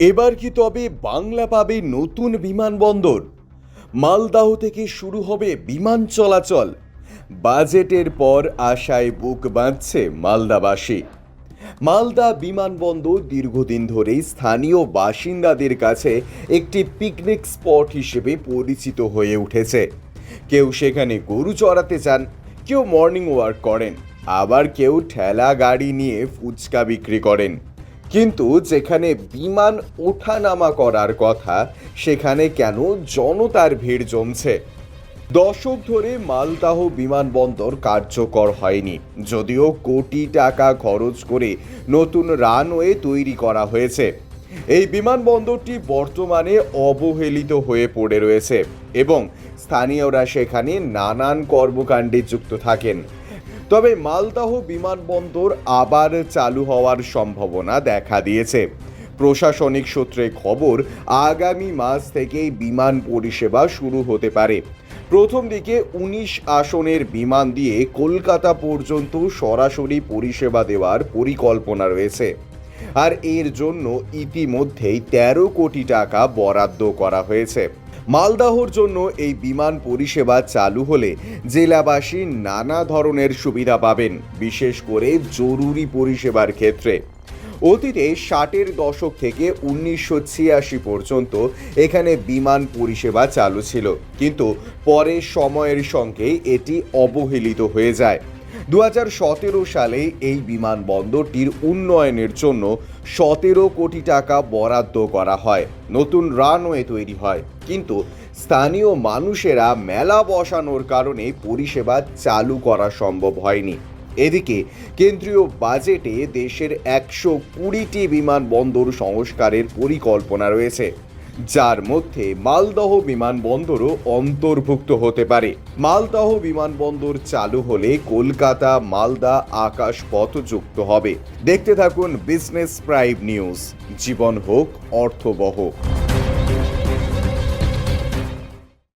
এবার কি তবে বাংলা পাবে নতুন বিমানবন্দর? মালদাহ থেকে শুরু হবে বিমান চলাচল। বাজেটের পর আশায় বুক বাঁধছে মালদাবাসী। মালদা বিমানবন্দর দীর্ঘদিন ধরেই স্থানীয় বাসিন্দাদের কাছে একটি পিকনিক স্পট হিসেবে পরিচিত হয়ে উঠেছে। কেউ সেখানে গরু চড়াতে চান, কেউ মর্নিং ওয়াক করেন, আবার কেউ ঠেলা গাড়ি নিয়ে ফুচকা বিক্রি করেন। কিন্তু যেখানে বিমান ওঠানামা করার কথা, সেখানে কেন জনতার ভিড় জমছে? দশক ধরে মালদাহ বিমানবন্দর কার্যকর হয়নি, যদিও কোটি টাকা খরচ করে নতুন রানওয়ে তৈরি করা হয়েছে। এই বিমানবন্দরটি বর্তমানে অবহেলিত হয়ে পড়ে রয়েছে এবং স্থানীয়রা সেখানে নানান কর্মকাণ্ডে যুক্ত থাকেন। তবে মালদাহ বিমানবন্দর আবার চালু হওয়ার সম্ভাবনা দেখা দিয়েছে। প্রশাসনিক সূত্রে খবর, আগামী মাস থেকেই বিমান পরিষেবা শুরু হতে পারে। প্রথম দিকে উনিশ আসনের বিমান দিয়ে কলকাতা পর্যন্ত সরাসরি পরিষেবা দেওয়ার পরিকল্পনা রয়েছে। আর এর জন্য ইতিমধ্যেই তেরো কোটি টাকা বরাদ্দ করা হয়েছে। মালদাহর জন্য এই বিমান পরিষেবা চালু হলে জেলাবাসী নানা ধরনের সুবিধা পাবেন, বিশেষ করে জরুরি পরিষেবার ক্ষেত্রে। অতীতে ষাটের দশক থেকে উনিশশো ছিয়াশি পর্যন্ত এখানে বিমান পরিষেবা চালু ছিল, কিন্তু পরে সময়ের সঙ্গে এটি অবহেলিত হয়ে যায়। দু হাজার সতেরো সালে এই বিমানবন্দরটির উন্নয়নের জন্য সতেরো কোটি টাকা বরাদ্দ করা হয়। নতুন রানওয়ে তৈরি হয়। কিন্তু স্থানীয় মানুষেরা মেলা বসানোর কারণে পরিষেবা চালু করা সম্ভব হয়নি। এদিকে কেন্দ্রীয় বাজেটে দেশের একশো কুড়িটি বিমানবন্দর সংস্কারের পরিকল্পনা রয়েছে। যার মধ্যে মালদহ বিমানবন্দরও অন্তর্ভুক্ত হতে পারে। মালদহ বিমানবন্দর চালু হলে কলকাতা, মালদা আকাশ পথ যুক্ত হবে। দেখতে থাকুন বিজনেস প্রাইভ নিউজ। জীবন হোক, অর্থবহ।